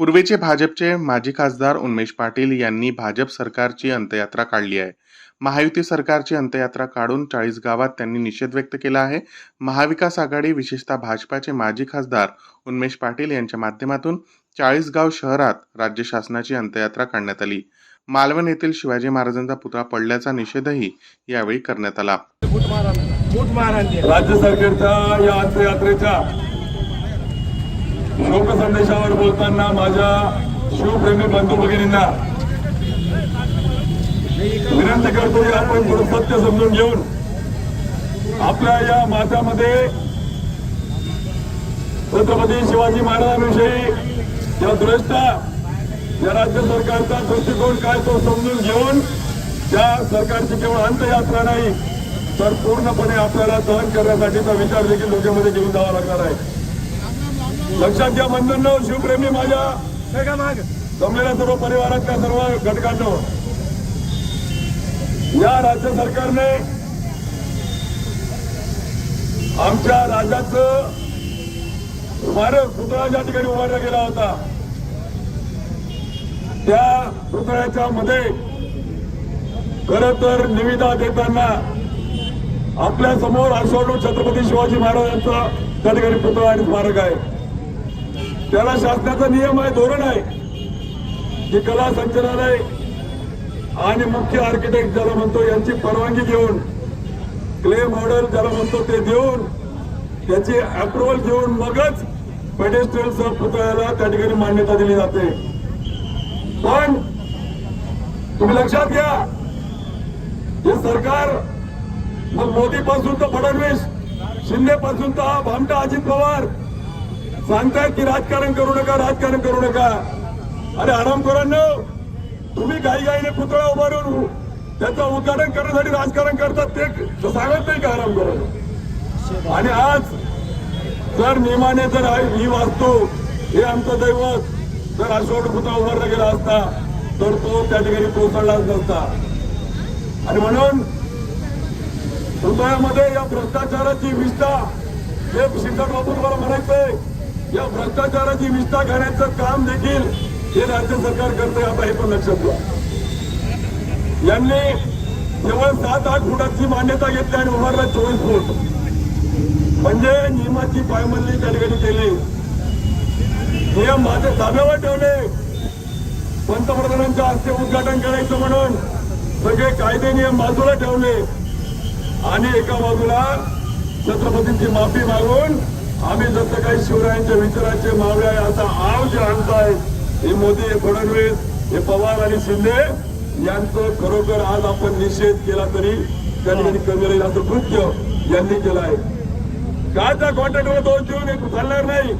पूर्वीचे भाजपचे माजी खासदार उन्मेष पाटील यांनी भाजप सरकारची अंत्ययात्रा काढली आहे. महायुती सरकारची अंत्ययात्रा काढून चाळीस गावात त्यांनी निषेध व्यक्त केला आहे. महाविकास आघाडी विशेषतः भाजपाचे माजी खासदार उन्मेष पाटील यांच्या माध्यमातून चाळीसगाव शहरात राज्य शासनाची अंत्ययात्रा काढण्यात आली. मालवण येथील शिवाजी महाराजांचा पुतळा पडल्याचा निषेधही यावेळी करण्यात आला. राज्य सरकारच्या या अंत्ययात्रेच्या शोकसंदेशावर बोलताना माझ्या शिवप्रेमी बंधू भगिनींना विनंती करतो की आपण थोडं सत्य समजून घेऊन आपल्या या माझ्यामध्ये छत्रपती शिवाजी महाराजांविषयी या दृष्टा या राज्य सरकारचा दृष्टिकोन काय तो समजून घेऊन त्या सरकारची केवळ अंतयात्रा नाही तर पूर्णपणे आपल्याला सहन करण्यासाठीचा विचार देखील डोक्यामध्ये घेऊन जावा लागणार आहे. लक्षात घ्या बंधूंनो शिवप्रेमी माझ्या. माग. जमलेल्या सर्व परिवारातल्या सर्व घटकांनो. या राज्य सरकारने आमच्या राज्याचं स्मारक पुतळा ज्या ठिकाणी उभारला गेला होता त्या पुतळ्याच्या मध्ये खर तर निविदा देताना आपल्यासमोर अश्वारू छत्रपती शिवाजी महाराजांचा त्या ठिकाणी पुतळा आणि स्मारक आहे. त्याला शासनाचा नियम आहे धोरण आहे जे कला संचालनालय आणि मुख्य आर्किटेक्ट ज्याला म्हणतो यांची परवानगी घेऊन क्ले मॉडेल ज्याला म्हणतो ते देऊन त्याची अप्रुव्हल घेऊन मगच पेडेस्ट्रियल पुतळ्याला त्या ठिकाणी मान्यता दिली जाते. पण तुम्ही लक्षात घ्या हे सरकार मग मोदी पासून तर फडणवीस शिंदे पासून तर भामटा अजित पवार सांगतायत की राजकारण करू नका राजकारण करू नका. अरे आरामखोरांनो तुम्ही काही गाईने पुतळा उभारून त्याचं उद्घाटन करण्यासाठी राजकारण करतात ते सांगत नाही का आरामखोरांनो आणि आज जर नियमाने जर आहे- ही वाचतो हे आमचं दैवत जर अशोक पुतळा उभारला गेला असता तर तो त्या ठिकाणी कोसळलाच नसता. आणि म्हणून पुतळ्यामध्ये या भ्रष्टाचाराची विष्ठा हे सिद्धार्थ बापूर मला म्हणायचंय या भ्रष्टाचाराची विष्ठा घेण्याचं काम देखील हे राज्य सरकार करतंय आता हे पण लक्षात घ्या यांनी केवळ सात आठ फुटाची मान्यता घेतली आणि उभारला चोवीस फूट. म्हणजे नियमाची पायमल्ली त्या ठिकाणी केली. नियम माझे ताब्यावर ठेवले. पंतप्रधानांच्या हस्ते उद्घाटन करायचं म्हणून सगळे कायदे नियम बाजूला ठेवले. आणि एका बाजूला छत्रपतींची माफी मागून आम्ही जसं काही शिवरायांच्या विचाराचे मावळे आहे असा आव जे आणताय हे मोदी हे फडणवीस हे पवार आणि शिंदे यांचं खरोखर आज आपण निषेध केला तरी त्यांनी कमी राहील असं कृत्य यांनी केलं आहे. काय त्या कॉन्ट्रॅक्टवर दोष देऊन चालणार नाही.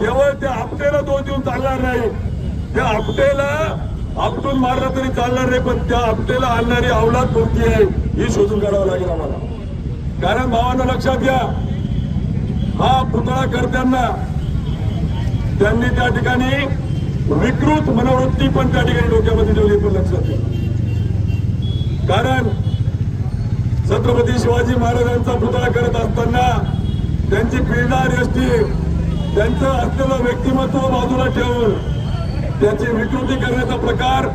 केवळ त्या आपटेला दोष देऊन चालणार नाही. त्या आपटेला आपटून मारला तरी चालणार नाही पण त्या आपटेला आणणारी अवलाद कोणती आहे ही शोधून काढावं लागेल आम्हाला. कारण भावांना लक्षात घ्या हा पुतळा करताना त्यांनी त्या ठिकाणी विकृत मनोवृत्ती पण त्या ठिकाणी डोक्यामध्ये ठेवली पण लक्षात घ्या कारण छत्रपती शिवाजी महाराजांचा पुतळा करत असताना त्यांची पिढार एसटी त्यांचं असलेलं व्यक्तिमत्व बाजूला ठेवून त्याची विकृती करण्याचा प्रकार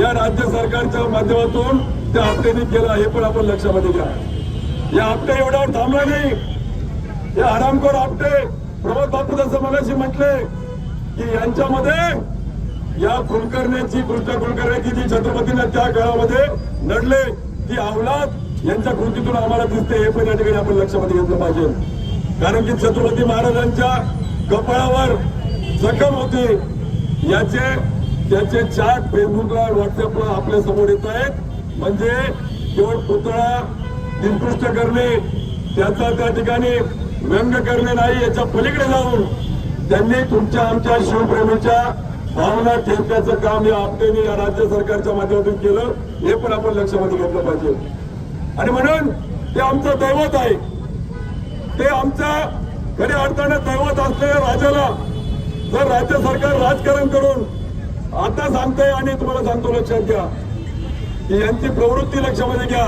या राज्य सरकारच्या माध्यमातून त्या आपटेने केला हे पण आपण लक्षामध्ये घ्या. या हप्त्या एवढ्यावर थांबला नाही. हे आरामखोर आपटे प्रमोद बापू जसं मगाशी म्हटले की यांच्यामध्ये या कुलकर्ण्याची कृष्ण कुलकर्ण्याची जी छत्रपतींना त्या काळामध्ये लढले ती अवलाद यांच्या कृतीतून आम्हाला दिसते हे पण या ठिकाणी आपण लक्षामध्ये घेतलं पाहिजे. कारण की छत्रपती महाराजांच्या कपाळावर जखम होती. याचे त्याचे चार्ट फेसबुकला व्हॉट्सअपला आपल्यासमोर येत आहेत. म्हणजे केवळ पुतळा निकृष्ट करणे त्याचा त्या ठिकाणी व्यंग करणे नाही याच्या पलीकडे जाऊन त्यांनी तुमच्या आमच्या शिवप्रेमीच्या भावना ठेवण्याचं काम या आपटेने या राज्य सरकारच्या माध्यमातून केलं. हे पण आपण लक्षामध्ये घेतलं पाहिजे. आणि म्हणून ते आमचं दैवत आहे. ते आमच्या खऱ्या अर्थानं दैवत असलेल्या राजाला जर राज्य सरकार राजकारण करून आता सांगतंय आणि तुम्हाला सांगतो लक्षात घ्या की यांची प्रवृत्ती लक्षामध्ये घ्या.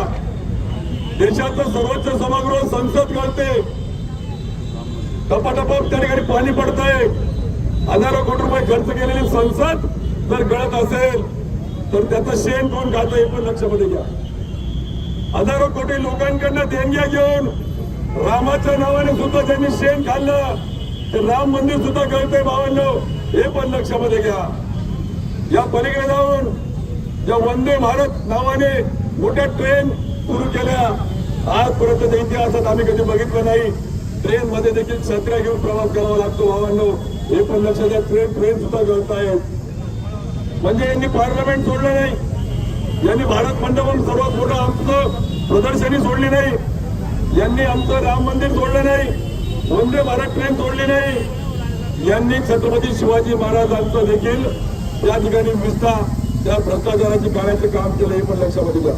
देशाचं सर्वोच्च सभागृह संसद करते टपाटप त्या ठिकाणी पाणी पडतंय. हजारो कोटी रुपये खर्च केलेली संसद जर गळत असेल तर त्याचं शेण कोण खातं हे पण लक्षामध्ये घ्या. हजारो कोटी लोकांकडनं देणग्या घेऊन रामाच्या नावाने सुद्धा ज्यांनी शेण खाल्लं ते राम मंदिर सुद्धा गळतंय भावांनो हे पण लक्षामध्ये घ्या. या पलीकडे जाऊन या वंदे भारत नावाने मोठ्या ट्रेन सुरू केल्या आजपर्यंतच्या इतिहासात आम्ही कधी बघितलं नाही. ट्रेन मध्ये देखील छत्र्या घेऊन प्रवास करावा लागतो भावांनो. हे पण लक्षात घ्या ट्रेन ट्रेन सुद्धा गळतायत. म्हणजे यांनी पार्लमेंट सोडलं नाही. यांनी भारत मंडपम सर्वात मोठं आमचं प्रदर्शनी सोडली नाही. यांनी आमचं राम मंदिर सोडलं नाही. वंदे भारत ट्रेन सोडली नाही. यांनी छत्रपती शिवाजी महाराजांचं देखील त्या ठिकाणी विस्ता त्या भ्रष्टाचाराची काढायचं काम केलं हे पण लक्षामध्ये घ्या.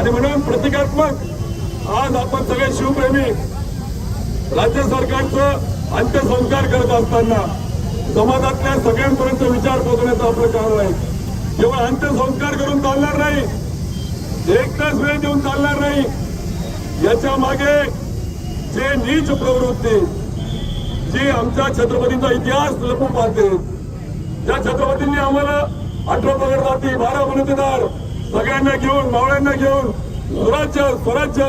आणि म्हणून प्रतिकात्मक आज आपण सगळे शिवप्रेमी राज्य सरकारचं अंत्यसंस्कार करत असताना समाजातल्या सगळ्यांपर्यंत विचार पोहोचण्याचं आपलं काम आहे. केवळ अंत्यसंस्कार करून चालणार नाही एक तास वेळ देऊन चालणार नाही. याच्या मागे जे नीच प्रवृत्ती जी आमच्या छत्रपतींचा इतिहास लपून पाहते ज्या छत्रपतींनी आम्हाला अठरा पगड जाती बारा मनतेदार सगळ्यांना घेऊन मावळ्यांना घेऊन स्वराज्य स्वराज्य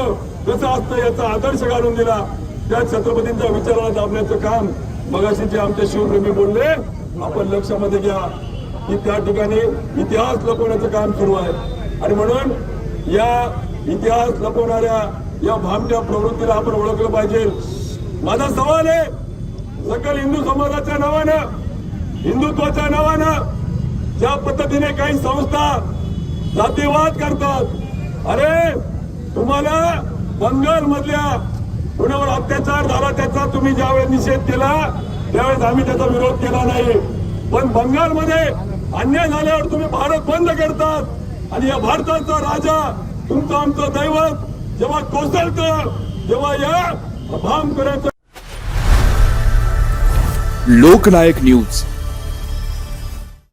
कसं असतं याचा आदर्श घालून दिला. त्या छत्रपतींच्या विचाराला दाबण्याचं काम मगाशी जे आमचे शिवप्रेमी बोलले. आपण लक्षामध्ये घ्या. की त्या ठिकाणी इतिहास लपवण्याचं काम सुरू आहे. आणि म्हणून या इतिहास लपवणाऱ्या या भामट्या प्रवृत्तीला आपण ओळखलं पाहिजे. माझा सवाल आहे सकल हिंदू समाजाच्या नावानं हिंदुत्वाच्या नावानं ज्या पद्धतीने काही संस्था जातीवाद करतात. अरे तुम्हाला बंगाल मधल्या कुणावर अत्याचार झाला त्याचा तुम्ही ज्यावेळेस निषेध केला त्यावेळेस आम्ही त्याचा विरोध केला नाही. पण बंगालमध्ये अन्याय झाल्यावर तुम्ही भारत बंद करतात. आणि या भारताचा राजा तुमचं आमचं दैवत जेव्हा कोसळतं तेव्हा या भाम करायचं लोकनायक न्यूज.